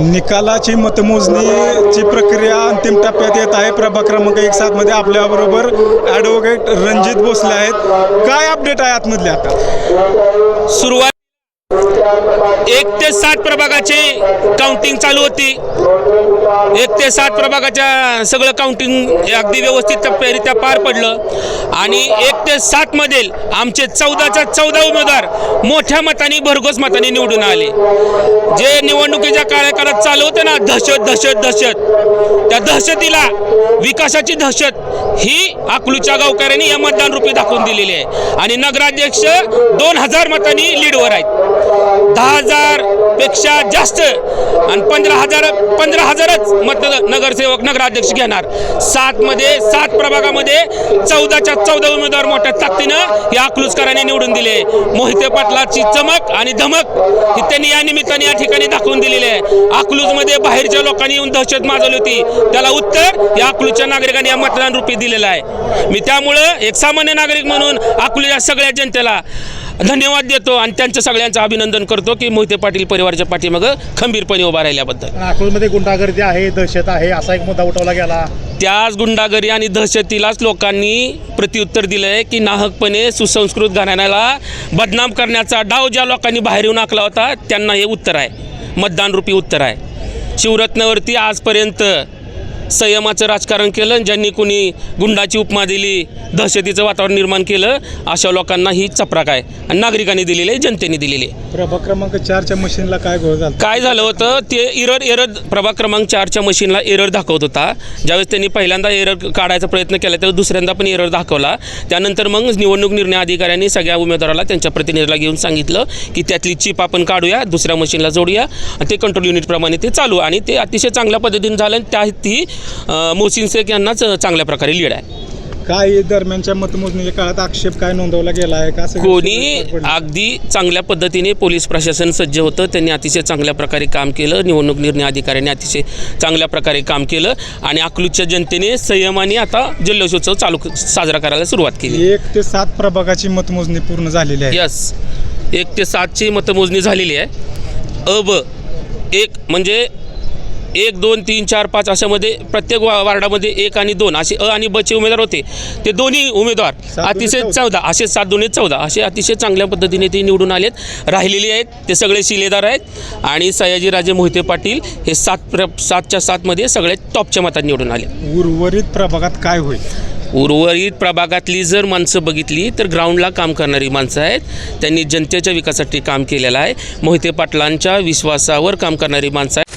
निकालाची मतमोजणीची प्रक्रिया अंतिम टप्प्यात येत आहे. प्रभाग क्रमांक एक सात मध्ये आपल्याबरोबर ॲडव्होकेट रणजित भोसले आहेत. काय अपडेट आहे आतमधले आता? सुरुवात एक ते सात प्रभागाची काउंटिंग चालू होती. एक ते सात प्रभागाच्या सगळं काउंटिंग अगदी व्यवस्थित टप्प्यारित्या पार पडलं. आणि एक ते सात मधील आमचे चौदाच्या चौदा उमेदवार मोठ्या मताने भरघोस मताने निवडून आले. जे निवडणुकीच्या कार्यकाळात चालू होते ना दहशत दहशत दहशत. त्या दहशतीला विकासाची दहशत ही अकलूच्या गावकऱ्यांनी या मतदान रूपी दाखवून दिलेली आहे. आणि नगराध्यक्ष दोन हजार मतांनी लीडवर आहेत. दहा हजारपेक्षा जास्त आणि पंधरा हजार पंधरा हजारच मत नगरसेवक नगराध्यक्ष घेणार. सातमध्ये सात प्रभागामध्ये चौदाच्या चौदा उमेदवार मोठ्या ताकदीनं या अकलूजकरांनी निवडून दिले. मोहिते पाटलाची चमक आणि धमक ही त्यांनी या निमित्ताने या ठिकाणी दाखवून दिलेली आहे. अकलूजमध्ये बाहेरच्या लोकांनी येऊन दहशत माजवली होती. त्याला उत्तर या अकलूजच्या नागरिकांनी या मतदान रूपी दिलेलं आहे. मी त्यामुळं एक सामान्य नागरिक म्हणून अकलूजच्या सगळ्या जनतेला धन्यवाद देतो आणि त्यांचं सगळ्यांचं अभिनंदन करतो की मोहिते पाटील परिवाराच्या पाठीमागं खंबीरपणे उभा राहिल्याबद्दल. अकलूजमध्ये गुंडागर्दी आहे दहशत आहे असा एक मुद्दा उठवला गेला. त्याच गुंडागरी आणि दहशतीलाच लोकांनी प्रत्युत्तर दिलं आहे की नाहकपणे सुसंस्कृत घराण्याला बदनाम करण्याचा डाव ज्या लोकांनी बाहेर येऊन आखला होता त्यांना हे उत्तर आहे. मतदान रूपी उत्तर आहे. शिवरत्नावरती आजपर्यंत संयमाचं राजकारण केलं आणि ज्यांनी कोणी गुंडाची उपमा दिली दहशतीचं वातावरण निर्माण केलं अशा लोकांना ही चपराक आहे. आणि नागरिकांनी दिलेली आहे जनतेने दिलेली आहे. प्रभाग क्रमांक चारच्या मशीनला काय घोळ झाला? काय झालं होतं? ते एरर एरर प्रभाग क्रमांक चारच्या मशीनला एरर दाखवत होता. ज्यावेळेस त्यांनी पहिल्यांदा एरर काढायचा प्रयत्न केला तेव्हा दुसऱ्यांदा पण एरर दाखवला. त्यानंतर मग निवडणूक निर्णय अधिकाऱ्यांनी सगळ्या उमेदवाराला त्यांच्या प्रतिनिधीला घेऊन सांगितलं की त्यातली चिप आपण काढूया दुसऱ्या मशीनला जोडूया. आणि ते कंट्रोल युनिटप्रमाणे ते चालू. आणि ते अतिशय चांगल्या पद्धतीने झालं आणि त्या ती अं, मोहसिन शेख यांनाच चांगल्या प्रकारे लीड आहे. काय दरम्यानच्या मतमोजणीच्या काळात आक्षेप काय नोंदवला गेला आहे का कोणी? अगदी चांगल्या पद्धतीने पोलीस प्रशासन सज्ज होतं त्यांनी अतिशय चांगल्या प्रकारे काम केलं निवडणूक निर्णय अधिकाऱ्यांनी अतिशय चांगल्या प्रकारे काम केलं आणि अकलूजच्या जनतेने संयमाने आता जल्लोषोत्सव चालू साजरा करायला सुरुवात केली. एक ते सात प्रभागाची मतमोजणी पूर्ण झालेली आहे. यस एक ते सातची मतमोजणी झालेली आहे. अ ब एक म्हणजे एक दोन तीन चार पाच अशामध्ये प्रत्येक वा वार्डामध्ये एक आणि दोन असे अ आणि ब चे उमेदवार होते. ते दोन्ही उमेदवार अतिशय चौदा. चौदा असे सात दोन्ही चौदा असे अतिशय चांगल्या पद्धतीने ते निवडून आलेत राहिलेले आहेत ते सगळे शिलेदार आहेत आणि सयाजीराजे मोहिते पाटील हे सात प्र सातच्या सातमध्ये सगळे टॉपच्या मतात निवडून आले. उर्वरित प्रभागात काय होईल? उर्वरित प्रभागातली जर माणसं बघितली तर ग्राउंडला काम करणारी माणसं आहेत. त्यांनी जनतेच्या विकासासाठी काम केलेलं आहे. मोहिते पाटलांच्या विश्वासावर काम करणारी माणसं आहेत.